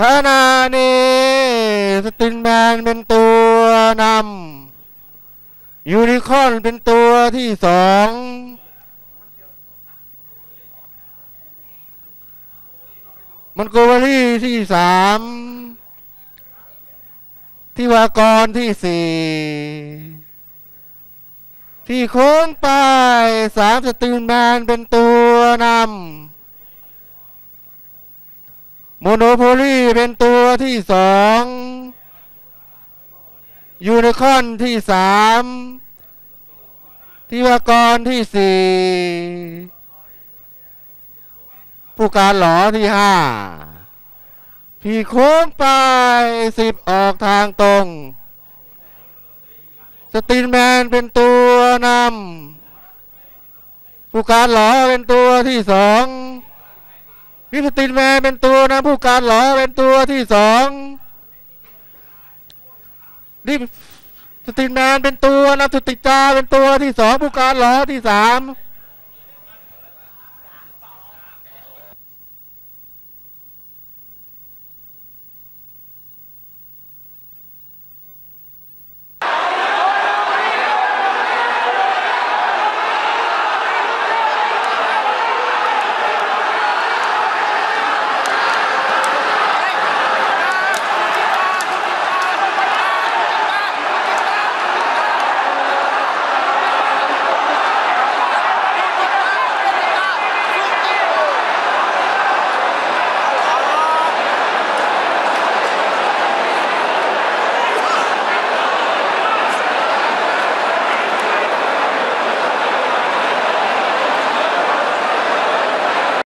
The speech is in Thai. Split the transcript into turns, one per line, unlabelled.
ขณะนี้สตินแมนเป็นตัวนำยูนิคอนเป็นตัวที่สองมันโกวารี่ที่สามที่วากรที่สี่ที่โค้งไปสามสตินแมนเป็นตัวนำ โมโนโพลีเป็นตัวที่สองยูนิคอนที่สามที่วากรที่สี่ผู้การหลอที่ห้าพี่โค้งไปสิบออกทางตรง สตินแมนเป็นตัวนำผู้การหลอเป็นตัวที่สอง วิสตินแมนเป็นตัวนะผู้การหลอเป็นตัวที่สองนิสตินแมนเป็นตัวนะสุติจาเป็นตัวที่สองผู้การหลอที่สาม